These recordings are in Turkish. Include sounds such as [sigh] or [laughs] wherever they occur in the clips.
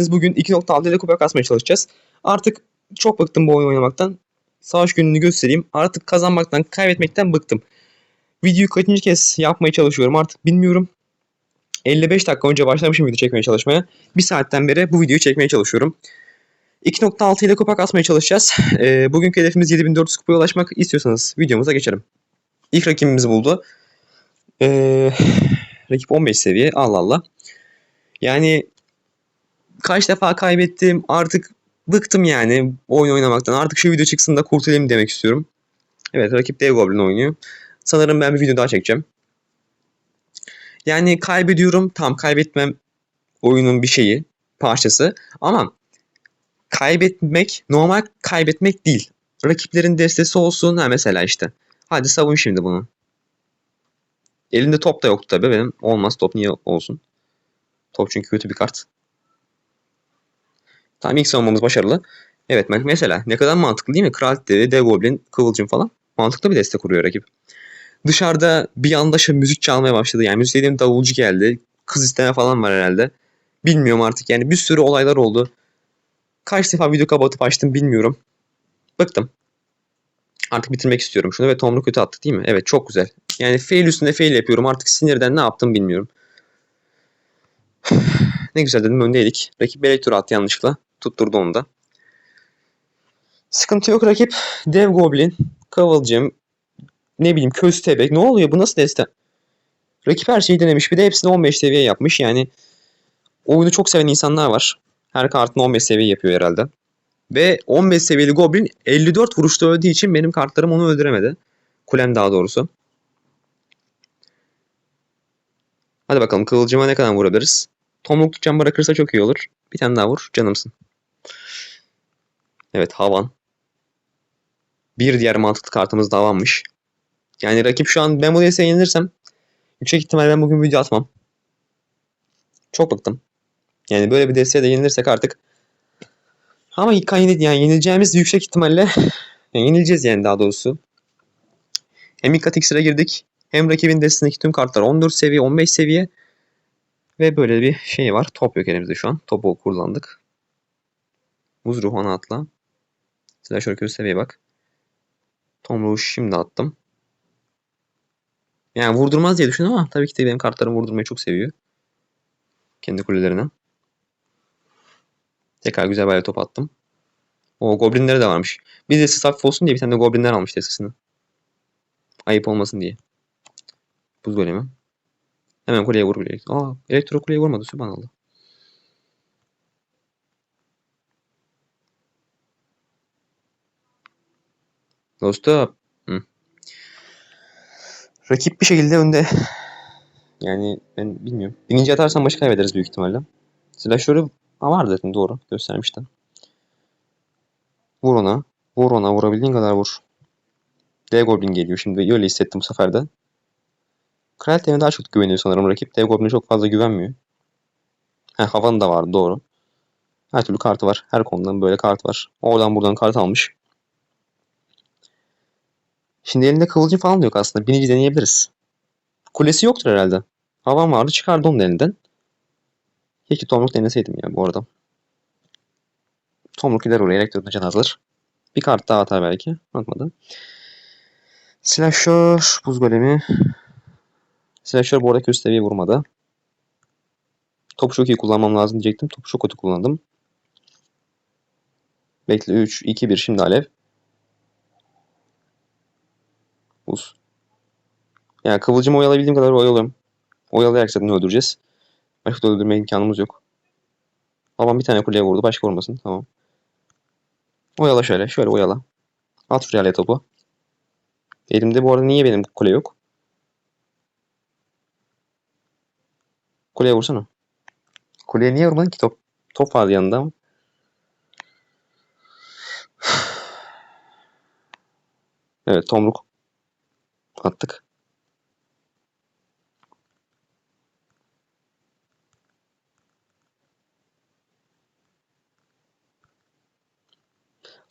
Biz bugün 2.6 ile kupa kasmaya çalışacağız. Artık çok bıktım bu oyun oynamaktan. Savaş gününü göstereyim. Artık kazanmaktan, kaybetmekten bıktım. Videoyu kaçıncı kez yapmaya çalışıyorum artık bilmiyorum. 55 dakika önce başlamışım video çekmeye çalışmaya. Bir saatten beri bu videoyu çekmeye çalışıyorum. 2.6 ile kupa kasmaya çalışacağız. Ee, bugünkü hedefimiz 7400 kupaya ulaşmak. İstiyorsanız videomuza geçelim. İlk rakibimizi buldu. Ee, [sighs] rakip 15 seviye. Allah Allah. Yani kaç defa kaybettim. Artık bıktım yani oyun oynamaktan. Artık şu video çıksın da kurtulayım demek istiyorum. Evet rakip Dev Goblin oynuyor. Sanırım ben bir video daha çekeceğim. Yani kaybediyorum. Tam kaybetmem oyunun bir şeyi, parçası. Ama kaybetmek normal kaybetmek değil. Rakiplerin destesi olsun. Ha mesela işte. Hadi savun şimdi bunu. Elinde top da yoktu tabii benim. Olmaz top niye olsun. Top çünkü kötü bir kart. Tamam ilk savunmamız başarılı. Evet mesela ne kadar mantıklı değil mi? Kral devi, dev goblin, kıvılcım falan. Mantıklı bir destek kuruyor rakip. Dışarıda bir anda şu müzik çalmaya başladı. Yani müzik dediğim davulcu geldi. Kız isteme falan var herhalde. Bilmiyorum artık yani bir sürü olaylar oldu. Kaç defa video kapatıp açtım bilmiyorum. Bıktım. Artık bitirmek istiyorum şunu ve Tomru kötü attık değil mi? Evet çok güzel. Yani fail üstünde fail yapıyorum. Artık sinirden ne yaptım bilmiyorum. [sighs] ne güzel dedim öndeydik. Rakip elektro attı yanlışlıkla. Tutturdu onu da. Sıkıntı yok rakip. Dev Goblin, Kıvılcım, ne bileyim Köstebek. Ne oluyor bu nasıl deste? Rakip her şeyi denemiş. Bir de hepsini 15 seviye yapmış. Yani oyunu çok seven insanlar var. Her kartını 15 seviye yapıyor herhalde. Ve 15 seviyeli Goblin 54 vuruşta öldüğü için benim kartlarım onu öldüremedi. Kulem daha doğrusu. Hadi bakalım Kıvılcım'a ne kadar vurabiliriz? Tomrukluk can bırakırsa çok iyi olur. Bir tane daha vur. Canımsın. Evet Havan. Bir diğer mantıklı kartımız da Havan'mış. Yani rakip şu an ben bu desteğe yenilirsem yüksek ihtimal ben bugün video atmam. Çok bıktım. Yani böyle bir desteğe de yenilirsek artık ama yani yenileceğimiz yüksek ihtimalle [sighs] yani yenileceğiz yani daha doğrusu. Hem ilk X girdik hem rakibin destesindeki tüm kartlar 14 seviye 15 seviye ve böyle bir şey var. Top yok elimizde şu an. Topu kullandık. Buz ruhana atla. Slasher kötü seviye bak. Tom Rouge şimdi attım. Yani vurdurmaz diye düşündüm ama tabii ki de benim kartlarım vurdurmayı çok seviyor. Kendi kulelerine. Tekrar güzel böyle top attım. O goblinleri de varmış. Bir de hafif olsun diye bir tane de goblinler almış destesini. Ayıp olmasın diye. Buz golemi. Hemen kuleye vur bile. Aa, elektro kuleye vurmadı. Subhanallah. Dostum. Hı. Rakip bir şekilde önde. Yani ben bilmiyorum. Birinci atarsan maçı kaybederiz büyük ihtimalle. Slasher'ı var zaten doğru. Göstermiştim. Vur ona. Vur ona. Vurabildiğin kadar vur. Dev Goblin geliyor şimdi. Öyle hissettim bu sefer de. Kraliçe'ne daha çok güveniyor sanırım rakip. Dev Goblin'e çok fazla güvenmiyor. He havanın da var doğru. Her türlü kartı var. Her konudan böyle kart var. Oradan buradan kart almış. Şimdi elinde kıvılcım falan da yok aslında. Binici deneyebiliriz. Kulesi yoktur herhalde. Havan vardı çıkardı onun elinden. Keşke tomruk deneseydim ya bu arada. Tomruk gider oraya elektrikli can hazır. Bir kart daha atar belki. Atmadı. Slasher, buz golemi. Slasher bu arada kötü seviye vurmadı. Topu çok iyi kullanmam lazım diyecektim. Topu çok kötü kullandım. Bekle 3, 2, 1 şimdi alev. Buz. Yani kıvılcımı oyalabildiğim kadar oyalıyorum. Oyalayarak zaten öldüreceğiz. Başka da öldürme imkanımız yok. Babam bir tane kuleye vurdu. Başka vurmasın. Tamam. Oyala şöyle. Şöyle oyala. At şuraya topu. Elimde bu arada niye benim kule yok? Kuleye vursana. Kuleye niye vurmadın ki top? Top vardı yanında ama. Evet tomruk attık.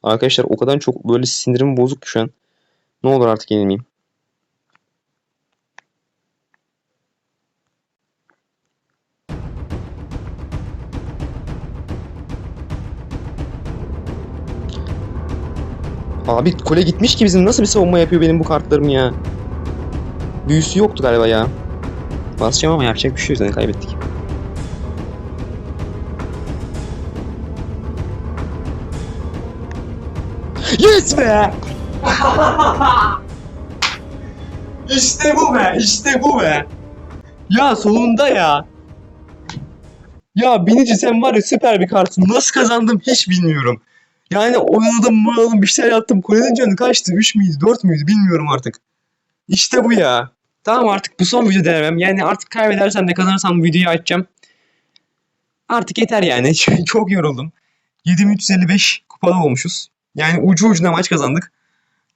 Arkadaşlar o kadar çok böyle sinirim bozuk şu an. Ne olur artık yenilmeyeyim. Abi kule gitmiş ki bizim nasıl bir savunma yapıyor benim bu kartlarım ya. Büyüsü yoktu galiba ya. Basacağım ama yapacak bir şey yok kaybettik. Yes be! [laughs] işte bu be, işte bu be. Ya sonunda ya. Ya Binici sen var ya süper bir kartsın. Nasıl kazandım hiç bilmiyorum. Yani oynadım oynadım bir şeyler yaptım. Kulenin canı kaçtı? 3 müydü 4 müydü bilmiyorum artık. İşte bu ya. Tamam artık bu son video denemem. Yani artık kaybedersem de kazanırsam videoyu açacağım. Artık yeter yani. [laughs] Çok yoruldum. 7355 kupada olmuşuz. Yani ucu ucuna maç kazandık.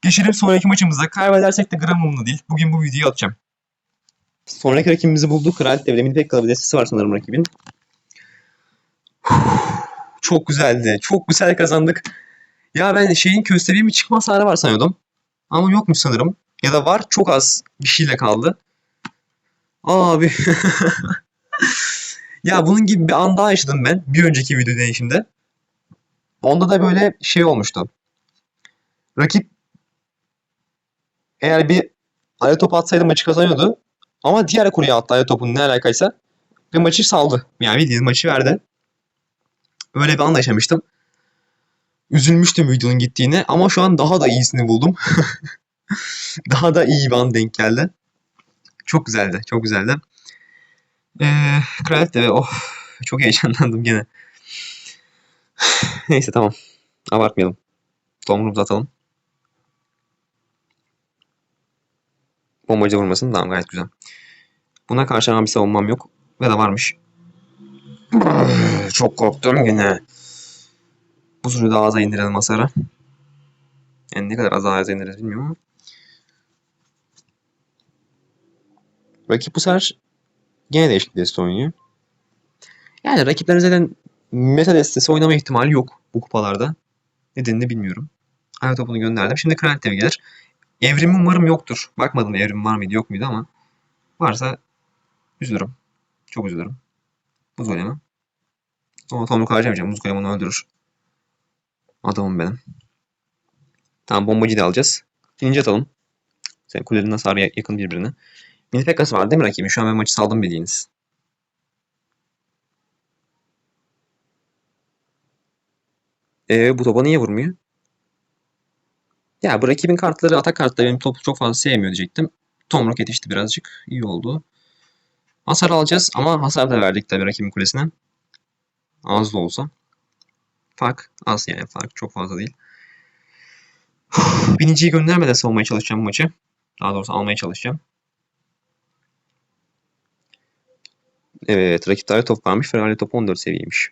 Geçelim sonraki maçımıza. Kaybedersek de gram değil. Bugün bu videoyu atacağım. Sonraki rakibimizi bulduk. Kraliyet Devlemi'nin pek kalıbı destesi var sanırım rakibin. [sighs] Çok güzeldi. Çok güzel kazandık. Ya ben şeyin köstebeğin bir çıkma hasarı var sanıyordum. Ama yokmuş sanırım. Ya da var çok az bir şeyle kaldı. Abi. [laughs] ya bunun gibi bir an daha yaşadım ben. Bir önceki video deneyişimde. Onda da böyle şey olmuştu. Rakip eğer bir aya topu atsaydı maçı kazanıyordu. Ama diğer kuleye attı aya topun ne alakaysa. Ve maçı saldı. Yani bildiğin maçı verdi. Öyle bir an yaşamıştım. Üzülmüştüm videonun gittiğine ama şu an daha da iyisini buldum. [laughs] [laughs] daha da iyi an denk geldi. Çok güzeldi, çok güzeldi. Ee, Kraliyet ve oh çok heyecanlandım gene. [sighs] Neyse tamam. Abartmayalım. Tomrumuzu atalım. Bombacı vurmasın. Tamam gayet güzel. Buna karşı bir savunmam yok. Ve de varmış. [sighs] Çok korktum yine. Bu sürede ağza indirelim hasarı. Yani ne kadar az ağza indiririz bilmiyorum ama. Rakip bu sefer gene değişik deste oynuyor. Yani rakiplerin zaten meta destesi oynama ihtimali yok bu kupalarda. Nedenini bilmiyorum. Aya topunu gönderdim. Şimdi Kraliyet devi gelir. Evrim umarım yoktur. Bakmadım evrim var mıydı yok muydu ama varsa üzülürüm. Çok üzülürüm. Buz golemi. Sonra tomruk harcamayacağım. Buz golemi onu öldürür. Adamım benim. Tamam bombacıyı da alacağız. Bininci atalım. Sen kulelerin hasarı yakın birbirine. Pekkas var değil mi rakibin? Şu an ben maçı saldım bildiğiniz. Ee, bu topa niye vurmuyor? Ya bu rakibin kartları, atak kartları benim topu çok fazla sevmiyor diyecektim. Tomruk yetişti birazcık. İyi oldu. Hasar alacağız ama hasar da verdik tabii rakibin kulesine. Az da olsa. Fark az yani fark çok fazla değil. Biniciyi göndermeden savunmaya çalışacağım maçı. Daha doğrusu almaya çalışacağım. Evet rakipte top varmış. Ferrari top 14 seviyeymiş.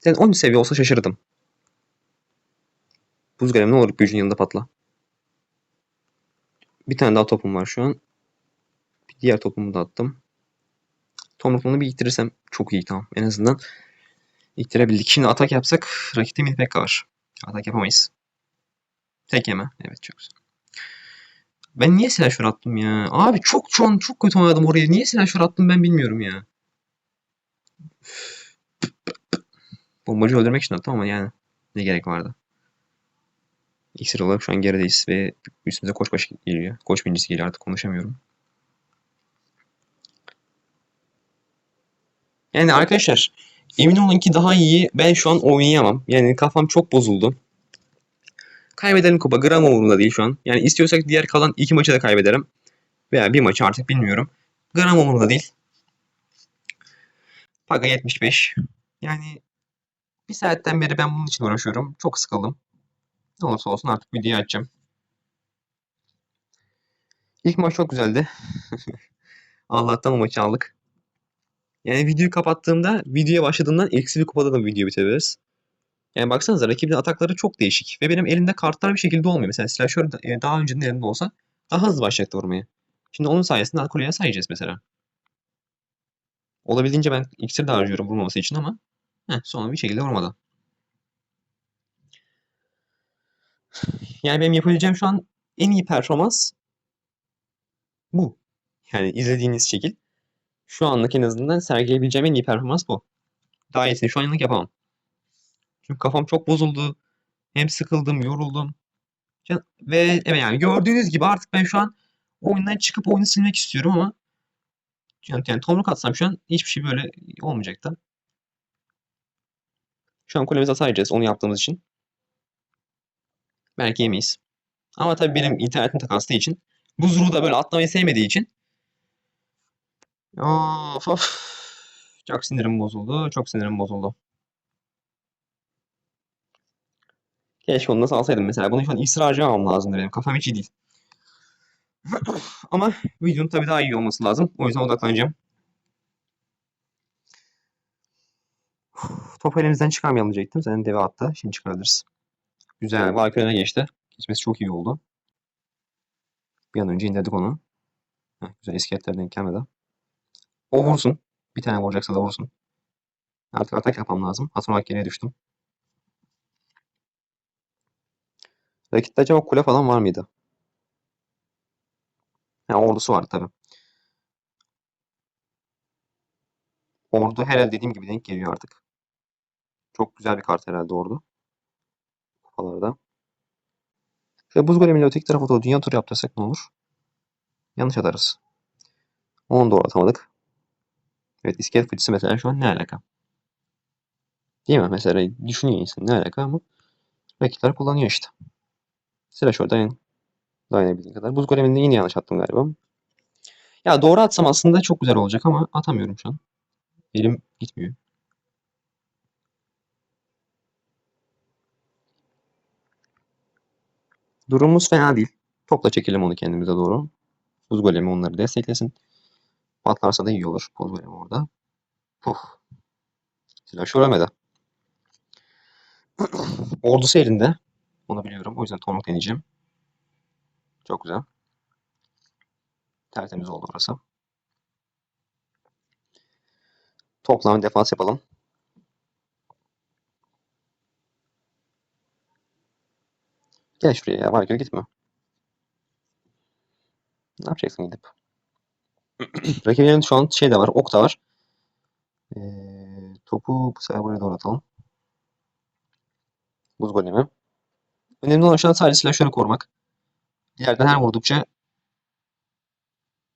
Sen 13 seviye olsa şaşırdım. Buz golem ne olur büyücünün yanında patla. Bir tane daha topum var şu an. Bir diğer topumu da attım. Tomrukluğunu bir ittirirsem çok iyi tamam. En azından ittirebildik. Şimdi atak yapsak rakipte mini pekka var. Atak yapamayız. Tek yeme. Evet çok güzel. Ben niye silahşör attım ya? Abi çok şu çok kötü oynadım oraya. Niye silahşör attım ben bilmiyorum ya. Bombacı öldürmek için attım ama yani ne gerek vardı. İksir olarak şu an gerideyiz ve üstümüze koç başı geliyor. Koç binicisi geliyor artık konuşamıyorum. Yani arkadaşlar emin olun ki daha iyi ben şu an oynayamam. Yani kafam çok bozuldu. Kaybedelim kupa gram umurumda değil şu an. Yani istiyorsak diğer kalan iki maçı da kaybederim. Veya bir maçı artık bilmiyorum. Gram umurumda değil. Paga 75. Yani bir saatten beri ben bunun için uğraşıyorum. Çok sıkıldım. Ne olursa olsun artık videoyu açacağım. İlk maç çok güzeldi. [laughs] Allah'tan o maçı aldık. Yani videoyu kapattığımda, videoya başladığımdan eksi bir kupada da video bitebiliriz. Yani baksanıza rakibin atakları çok değişik. Ve benim elimde kartlar bir şekilde olmuyor. Mesela silahşör e, daha önceden elimde olsa daha hızlı başlayacaktı vurmaya. Şimdi onun sayesinde kuleye sayacağız mesela. Olabildiğince ben iksir de harcıyorum vurmaması için ama heh, sonra bir şekilde vurmadı. Yani benim yapabileceğim şu an en iyi performans bu. Yani izlediğiniz şekil. Şu anlık en azından sergileyebileceğim en iyi performans bu. Daha iyisini şu anlık yapamam. Çünkü kafam çok bozuldu. Hem sıkıldım, yoruldum. Ve evet yani gördüğünüz gibi artık ben şu an oyundan çıkıp oyunu silmek istiyorum ama yani, yani tomruk atsam şu an hiçbir şey böyle olmayacaktı. Şu an kulemize hasar yiyeceğiz onu yaptığımız için. Belki yemeyiz. Ama tabii benim internetim takaslı için bu zuru da böyle atlamayı sevmediği için Of of. Çok sinirim bozuldu. Çok sinirim bozuldu. Keşke onu da salsaydım mesela. Bunu şu an ısrarcı almam lazımdı benim. Kafam hiç iyi değil. [coughs] Ama videonun tabii daha iyi olması lazım. O yüzden odaklanacağım. Topu elimizden çıkarmayalım diyecektim. Senin deve attı. Şimdi çıkarabiliriz. Güzel. Valkyrie'ne geçti. Geçmesi çok iyi oldu. Bir an önce indirdik onu. Heh, güzel iskeletler denk gelmedi. O vursun. Bir tane vuracaksa da vursun. Artık atak yapmam lazım. Atmak geriye düştüm. Rakipte acaba kule falan var mıydı? Ha, ordusu var tabi. Ordu herhalde dediğim gibi denk geliyor artık. Çok güzel bir kart herhalde ordu. Kupalarda. Şöyle buz golemiyle öteki tarafa doğru dünya turu yaptırsak ne olur? Yanlış atarız. Onu doğru atamadık. Evet iskelet fıçısı mesela şu an ne alaka? Değil mi? Mesela düşünüyor insan ne alaka ama rakipler kullanıyor işte. Sıra dayan. Dayanabildiğin kadar. Buz goleminde yine yanlış attım galiba. Ya doğru atsam aslında çok güzel olacak ama atamıyorum şu an. Elim gitmiyor. Durumumuz fena değil. Topla çekelim onu kendimize doğru. Buz golemi onları desteklesin. Patlarsa da iyi olur. Buz golemi orada. Puf. Silah şurameda. [clears throat] Ordusu elinde. Onu biliyorum. O yüzden tonluk deneyeceğim. Çok güzel. Tertemiz oldu orası. Toplam defans yapalım. Gel şuraya ya. Valkyrie gitme. Ne yapacaksın gidip? [clears throat] Rakibinin şu an şey de var. Ok da var. Ee, topu bu sefer buraya doğru atalım. Buz golemi. Önemli olan şu an sadece silahları korumak. Diğerden her vurdukça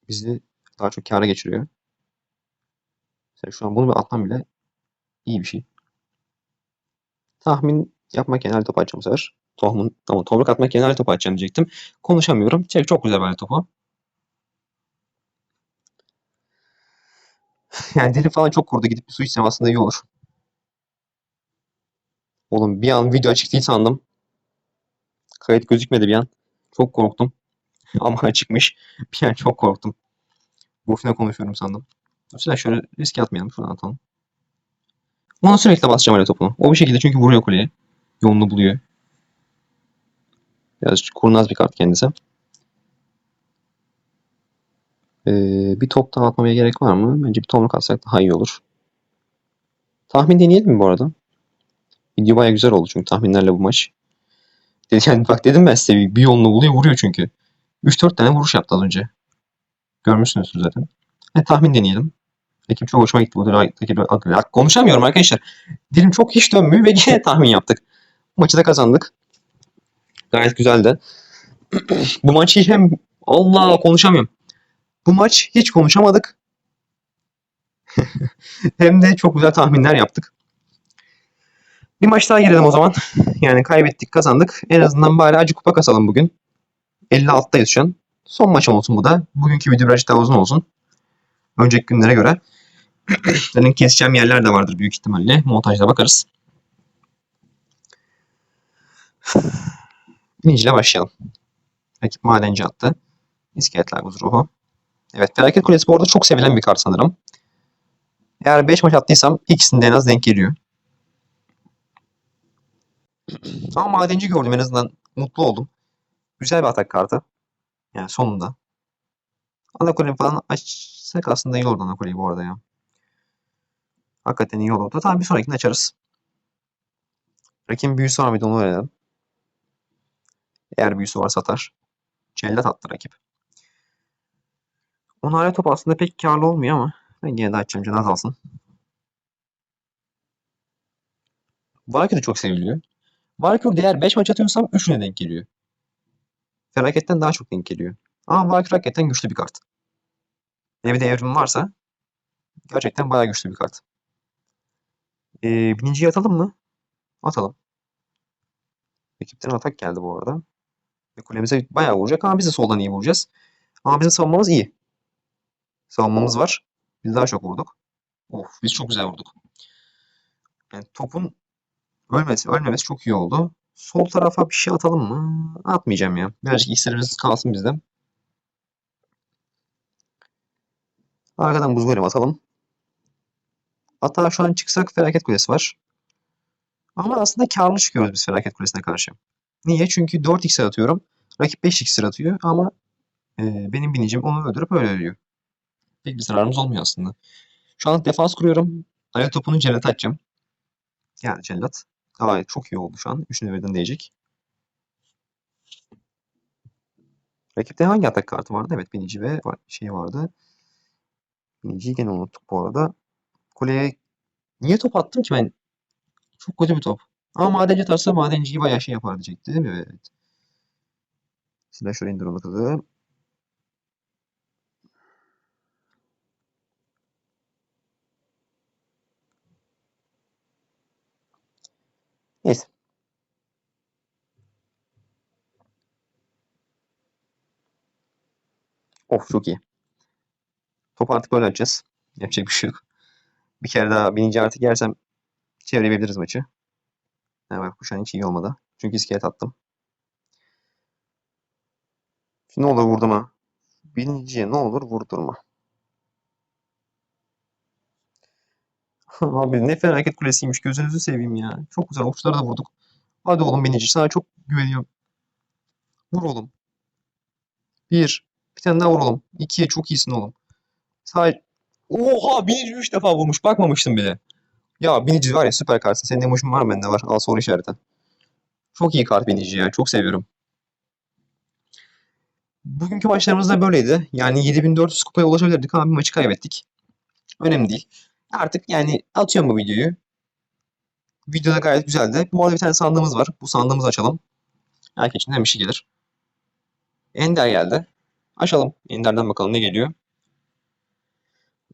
bizi daha çok kâra geçiriyor. Mesela şu an bunu bir atmam bile iyi bir şey. Tahmin yapmak yerine top atacağım bu sefer. Tohumun, ama tomruk atmak yerine top atacağım diyecektim. Konuşamıyorum. Çek çok güzel böyle topu. [laughs] Yani deli falan çok kurdu. Gidip bir su içsem aslında iyi olur. Oğlum bir an video açık değil sandım. Kayıt gözükmedi bir an. Çok korktum. [laughs] Ama açıkmış. Bir an çok korktum. Boşuna konuşuyorum sandım. Mesela şöyle riske atmayalım. Şuradan atalım. Ona sürekli basacağım öyle topunu. O bir şekilde çünkü vuruyor kuleye. Yolunu buluyor. Biraz kurnaz bir kart kendisi. Ee, bir top daha atmamaya gerek var mı? Bence bir tomruk atsak daha iyi olur. Tahmin deneyelim mi bu arada? Video baya güzel oldu çünkü tahminlerle bu maç. Yani bak dedim ben size bir yolunu buluyor vuruyor çünkü. 3-4 tane vuruş yaptı az önce. Görmüşsünüzdür zaten. E, tahmin deneyelim. Ekip çok hoşuma gitti. Bu rakip, konuşamıyorum arkadaşlar. Dilim çok hiç dönmüyor ve [laughs] yine tahmin yaptık. Maçı da kazandık. Gayet güzeldi. [clears throat] bu maçı hem Allah konuşamıyorum. Bu maç hiç konuşamadık. [laughs] hem de çok güzel tahminler yaptık. Bir maç daha girelim o zaman. [laughs] Yani kaybettik, kazandık. En azından bari acı kupa kasalım bugün. 56'dayız şu an. Son maçım olsun bu da. Bugünkü video birazcık daha uzun olsun. Önceki günlere göre. [clears throat] Senin keseceğim yerler de vardır büyük ihtimalle. Montajda bakarız. [sighs] Biniciyle başlayalım. Rakip madenci attı. İskeletler buz ruhu. Evet Felaket Kulesi bu arada çok sevilen bir kart sanırım. Eğer 5 maç attıysam ikisinde en az denk geliyor. Ama madenci gördüm en azından mutlu oldum. Güzel bir atak kartı. Yani sonunda. Anakolemi falan açsak aslında iyi olurdu Anakoleyi bu arada ya. Hakikaten iyi olurdu. Tamam bir sonrakini açarız. Rakibin büyüsü var mıydı onu öğrenelim. Eğer büyüsü varsa atar. Cellat attı rakip. Onarya top aslında pek karlı olmuyor ama ben yine de açacağım canı azalsın. Valkyrie çok seviliyor. Valkyrie diğer 5 maç atıyorsam 3'üne denk geliyor. Felaketten daha çok denk geliyor. Ama Valkyrie hakikaten güçlü bir kart. Evde evrim varsa gerçekten bayağı güçlü bir kart. Ee, birinciyi atalım mı? Atalım. Ekipten atak geldi bu arada. Ve kulemize bayağı vuracak ama biz de soldan iyi vuracağız. Ama bizim savunmamız iyi. Savunmamız var. Biz daha çok vurduk. Of biz çok güzel vurduk. Yani topun ölmesi, ölmemesi çok iyi oldu. Sol tarafa bir şey atalım mı? Atmayacağım ya. Birazcık iksirimiz kalsın bizde. Arkadan buz golem atalım. Hatta şu an çıksak felaket kulesi var. Ama aslında karlı çıkıyoruz biz felaket kulesine karşı. Niye? Çünkü 4 iksir atıyorum. Rakip 5 iksir atıyor ama e, benim binicim onu öldürüp öyle ölüyor. Pek bir zararımız olmuyor aslında. Şu an defans kuruyorum. Aya topunu cellat atacağım. Yani cellat. Aa çok iyi oldu şu an. Üçünü birden değecek. Rakipte hangi atak kartı vardı? Evet binici ve şey vardı. Biniciyi gene unuttuk bu arada. Kuleye niye top attım ki ben? Çok kötü bir top. Ama madenci atarsa madenciyi bayağı şey yapar diyecekti değil mi? Evet. Silah şöyle indir Neyse. Of çok iyi. Topu artık böyle atacağız. Yapacak bir şey yok. Bir kere daha bininci artık yersem çevirebiliriz maçı. Yani bak bu şu hiç iyi olmadı. Çünkü iskelet attım. Ne olur vurdurma. Birinciye ne olur vurdurma. [laughs] Abi ne felaket kulesiymiş. Gözünüzü seveyim ya. Çok güzel. Okçulara da vurduk. Hadi oğlum binici. Sana çok güveniyorum. Vur oğlum. Bir. Bir tane daha vur oğlum. İkiye çok iyisin oğlum. Sadece... Oha binici 3 defa vurmuş. Bakmamıştım bile. Ya binici var ya süper kartsın. Senin emojin var mı? Bende var. Al soru işareti. Çok iyi kart binici ya. Çok seviyorum. Bugünkü maçlarımız da böyleydi. Yani 7400 kupaya ulaşabilirdik ama bir maçı kaybettik. Önemli değil. Artık yani atıyorum bu videoyu. Videoda gayet güzeldi. Bu arada bir tane sandığımız var. Bu sandığımızı açalım. Herkes içinden bir şey gelir. Ender geldi. Açalım. Ender'den bakalım ne geliyor.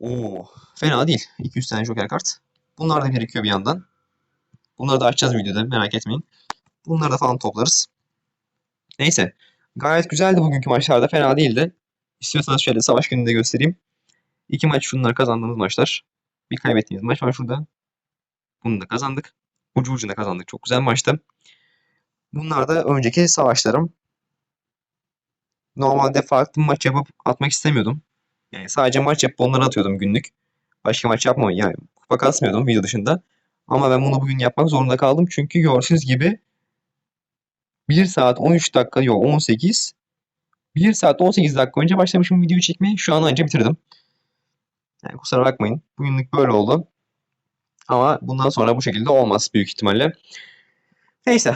Oo, fena değil. 200 tane joker kart. Bunlar da birikiyor bir yandan. Bunları da açacağız videoda merak etmeyin. Bunları da falan toplarız. Neyse. Gayet güzeldi bugünkü maçlarda. Fena değildi. İstiyorsanız şöyle savaş gününde göstereyim. İki maç şunlar kazandığımız maçlar. Bir kaybettiğimiz maç var şurada. Bunu da kazandık. Ucu ucuna kazandık. Çok güzel maçtı. Bunlar da önceki savaşlarım. Normalde farklı maç yapıp atmak istemiyordum. Yani sadece maç yapıp onları atıyordum günlük. Başka maç yapmam yani kupa kasmıyordum video dışında. Ama ben bunu bugün yapmak zorunda kaldım. Çünkü gördüğünüz gibi 1 saat 13 dakika yok 18 1 saat 18 dakika önce başlamışım videoyu çekmeyi. Şu an önce bitirdim. Yani kusura bakmayın. Bugünlük böyle oldu. Ama bundan sonra bu şekilde olmaz büyük ihtimalle. Neyse.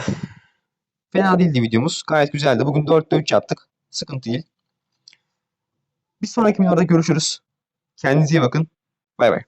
Fena değildi videomuz. Gayet güzeldi. Bugün 4'te 3 yaptık. Sıkıntı değil. Bir sonraki videoda görüşürüz. Kendinize iyi bakın. Bay bay.